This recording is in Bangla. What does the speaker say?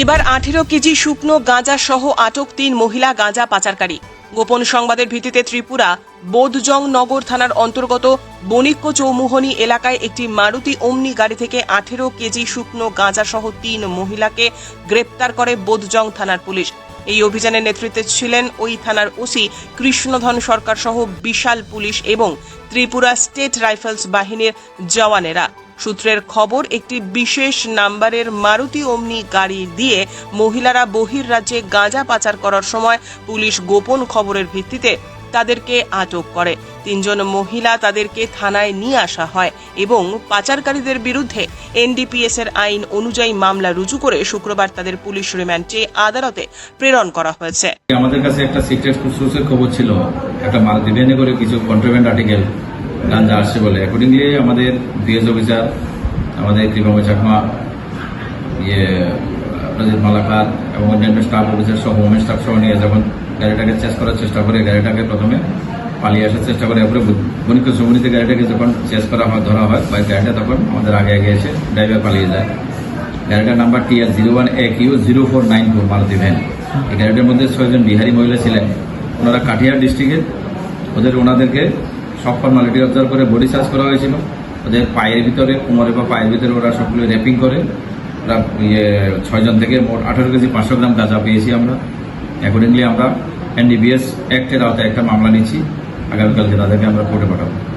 এবার আঠেরো কেজি শুকনো গাঁজা সহ আটক তিন মহিলা গাঁজা পাচারকারী। গোপন সংবাদের ভিত্তিতে ত্রিপুরা, বোধজং নগর থানার অন্তর্গত বণিক্য চৌমুহনী এলাকায় একটি মারুতি অমনি গাড়ি থেকে আঠেরো কেজি শুকনো গাঁজা সহ তিন মহিলাকে গ্রেপ্তার করে বোধজং থানার পুলিশ। এই অভিযানের নেতৃত্বে ছিলেন ওই থানার ওসি কৃষ্ণধন সরকার সহ বিশাল পুলিশ এবং ত্রিপুরা স্টেট রাইফেলস বাহিনীর জওয়ানেরা। সূত্রের খবর, একটি বিশেষ নাম্বারের মারুতি অমনি গাড়ি দিয়ে মহিলারা বহির রাজ্যে গাঁজা পাচার করার সময় পুলিশ গোপন খবরের ভিত্তিতে তাদেরকে আটক করে। তিনজন মহিলা তাদেরকে থানায় নিয়ে আসা হয় এবং পাচারকারীদের বিরুদ্ধে এনডিপিএস এর আইন অনুযায়ী মামলা রুজু করে শুক্রবার তাদের পুলিশ রিমান্ড চেয়ে আদালতে প্রেরণ করা হয়েছে। আমাদের কাছে একটা সিক্রেট সোর্সের খবর ছিল। একটা মাল ডিভেনে করে কিছু কন্ট্রোভেন্ট আর্টিকেল গাঞ্জা আসছে বলে। অ্যাকর্ডিংলি আমাদের বিএস অফিসার আমাদের কৃপা চাকমা ইয়ে প্রজিত মালাকার এবং অন্যান্য স্টাফ অফিসার সহ হোম স্টাফ সহ নিয়ে যখন গাড়িটাকে চেস করার চেষ্টা করে গাড়িটাকে প্রথমে পালিয়ে আসার চেষ্টা করে। এরপরে বণিক সমিতিতে গাড়িটাকে যখন চেস করা হয়, ধরা হয়, বা গাড়িটা তখন আমাদের আগে আগে এসে ড্রাইভার পালিয়ে যায়। গাড়িটার number T R zero one A Q zero four nine four Maruti van এই গাড়িটার মধ্যে ছয়জন বিহারি মহিলা ছিলেন। ওনারা কাঠিয়ার ডিস্ট্রিক্টের ওদের ওনাদেরকে সব ফর্মালিটি অবজার্ভ করে বডি সার্চ করা হয়েছিল। ওদের পায়ের ভিতরে, কোমরে বা পায়ের ভিতরে ওরা সবগুলো র্যাপিং করে। ওরা ইয়ে ছয়জন থেকে মোট আঠারো কেজি পাঁচশো গ্রাম গাঁজা পেয়েছি আমরা। অ্যাকর্ডিংলি আমরা এনডিবিএস অ্যাক্টের আওতায় একটা মামলা নিচ্ছি। আগামীকালকে তাদেরকে আমরা কোর্টে পাঠাবো।